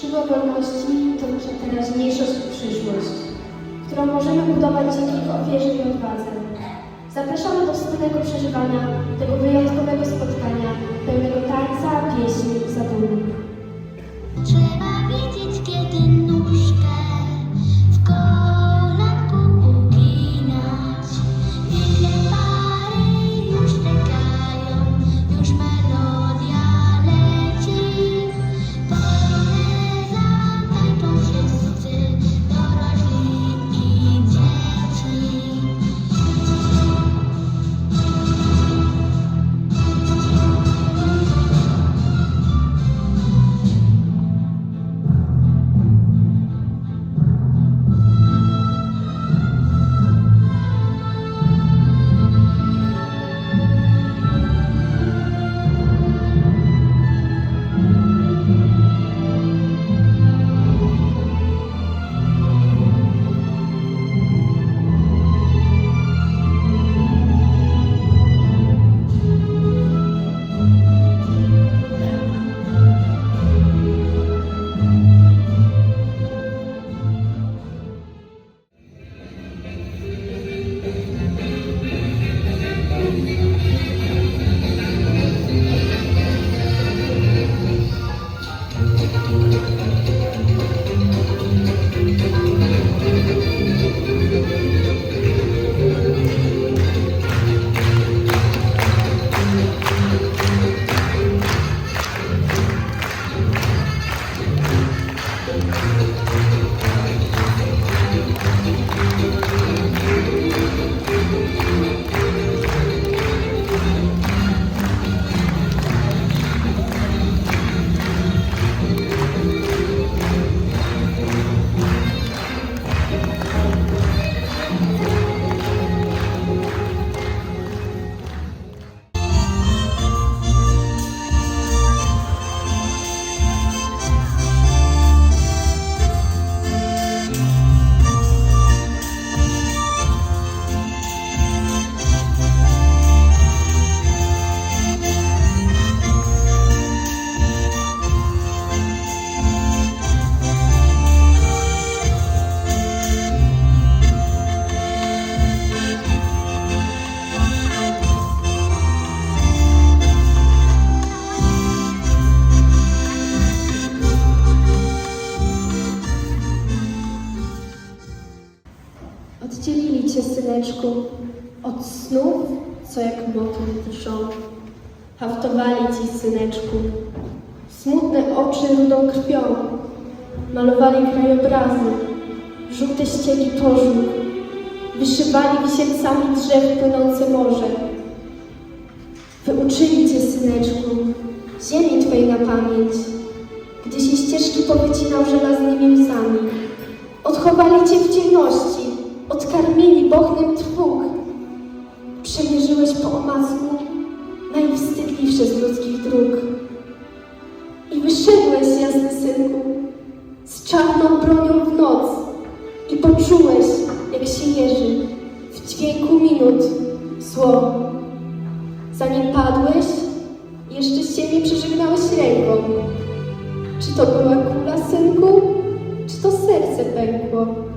Skrzydła wolności to nasza teraźniejszość i przyszłość, którą możemy budować dzięki ofierze i odwadze. Zapraszamy do wspólnego przeżywania tego wyjątkowego spotkania, pełnego tańca, pieśni i zadumy. Od snów, co jak motyl drżą. Haftowali ci, syneczku, smutne oczy rudą krwią. Malowali krajobrazy, żółte ściegi pożóg. Wyszywali wisielcami drzew płynące morze. Wyuczyli cię, syneczku, ziemi twojej na pamięć, gdy się ścieżki powycinał żelaznymi łzami. Odchowali cię w ciemności, odkarmili bochnem trwóg. Przemierzyłeś po omacku najwstydliwsze z ludzkich dróg. I wyszedłeś, jasny synku, z czarną bronią w noc i poczułeś, jak się jeży w dźwięku minut zło. Zanim padłeś, jeszcze ziemię przeżegnałeś ręką. Czy to była kula, synku, czy to serce pękło?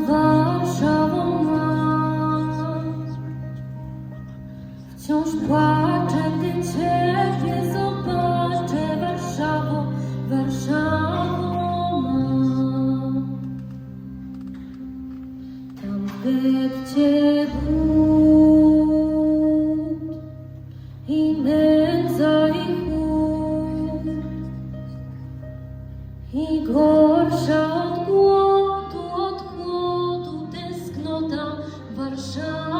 O Warszawo ma, wciąż płaczę, gdy Warszawą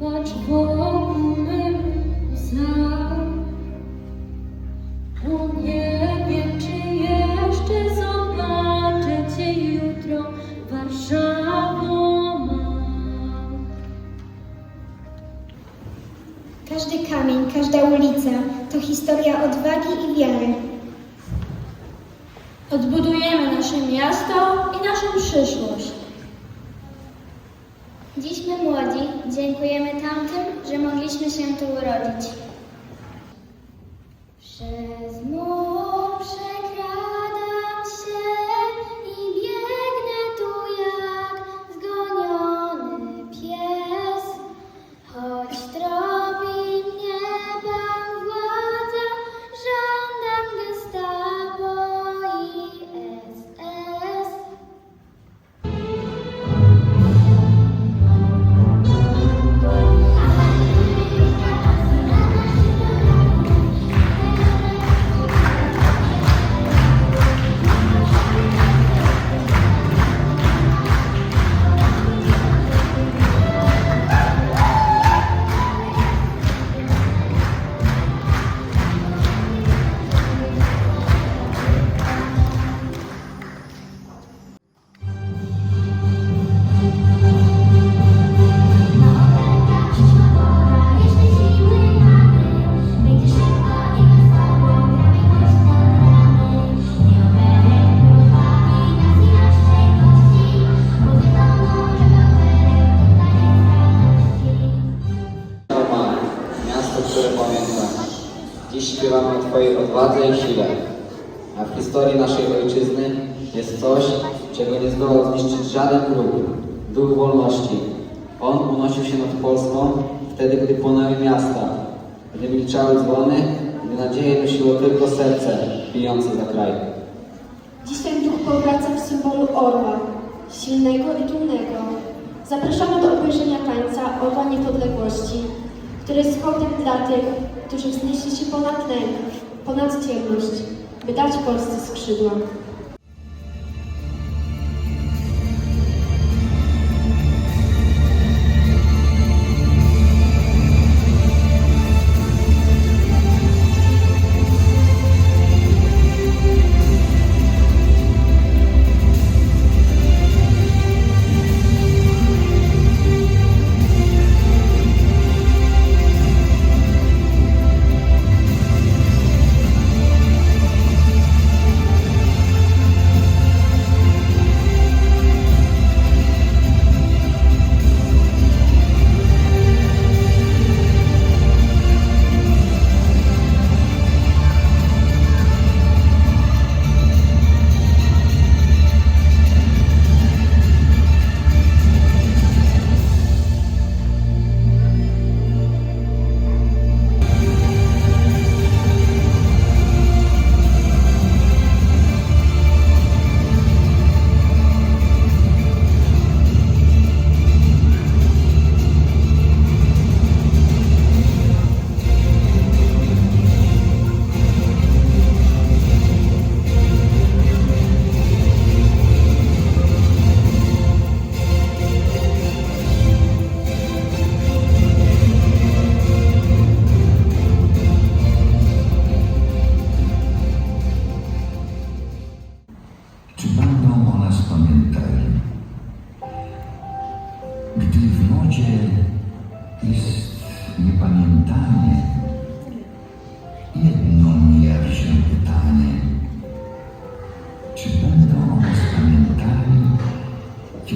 patrz wokół mym łzach. O nie wiem, czy jeszcze zobaczę Cię jutro, Warszawo ma. Każdy kamień, każda ulica to historia odwagi i wiary. Odbudujemy nasze miasto i naszą przyszłość. Mogliśmy się tu urodzić. Przez mur zniszczyć żaden wróg. Duch wolności. On unosił się nad Polską wtedy, gdy płonęły miasta, gdy milczały dzwony, gdy nadzieję nosiło tylko serce bijące za kraj. Ten duch powraca w symbolu orła, silnego i dumnego. Zapraszamy do obejrzenia tańca Orła Niepodległości, który jest hołdem dla tych, którzy wznieśli się ponad lęk, ponad ciemność, by dać Polsce skrzydła.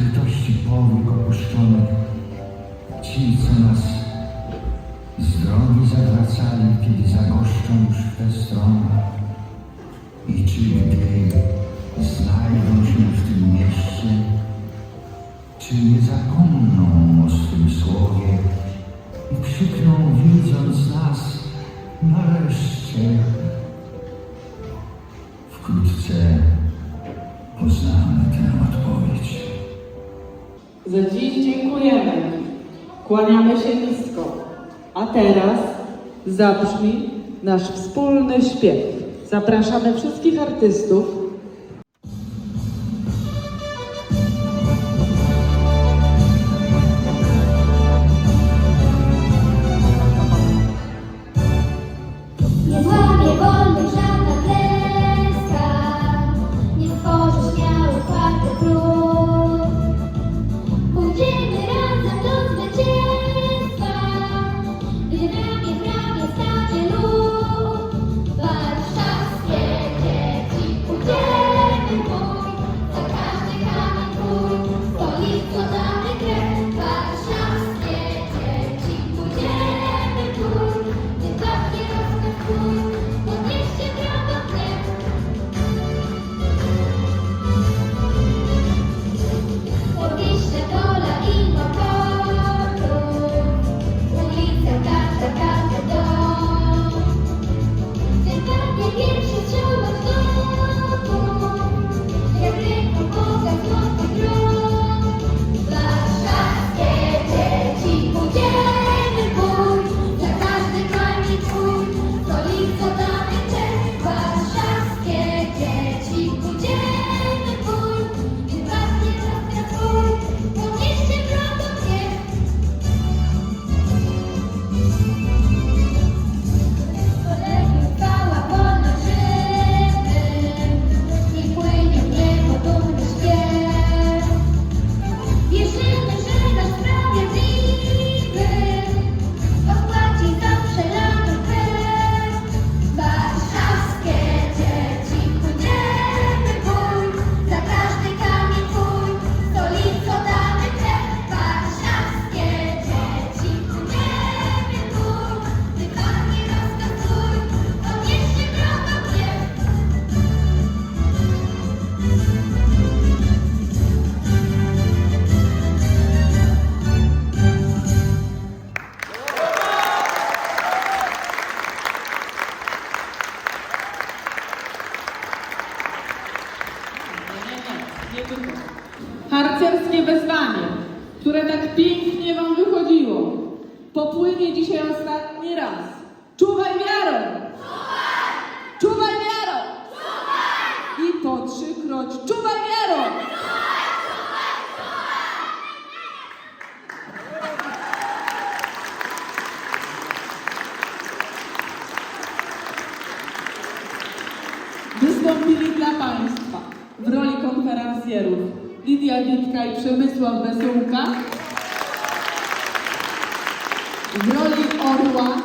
litości powiek opuszczonych, ci, co nas z drogi zawracali, kiedy zagoszczą już w tę stronę. I czy gdy znajdą się w tym mieście, czy nie zakonną o swym słowie i krzykną, widząc nas, nareszcie. Wkrótce poznamy tę za dziś dziękujemy. Kłaniamy się nisko. A teraz zabrzmi nasz wspólny śpiew. Zapraszamy wszystkich artystów Przemysław Wesołka. W roli orła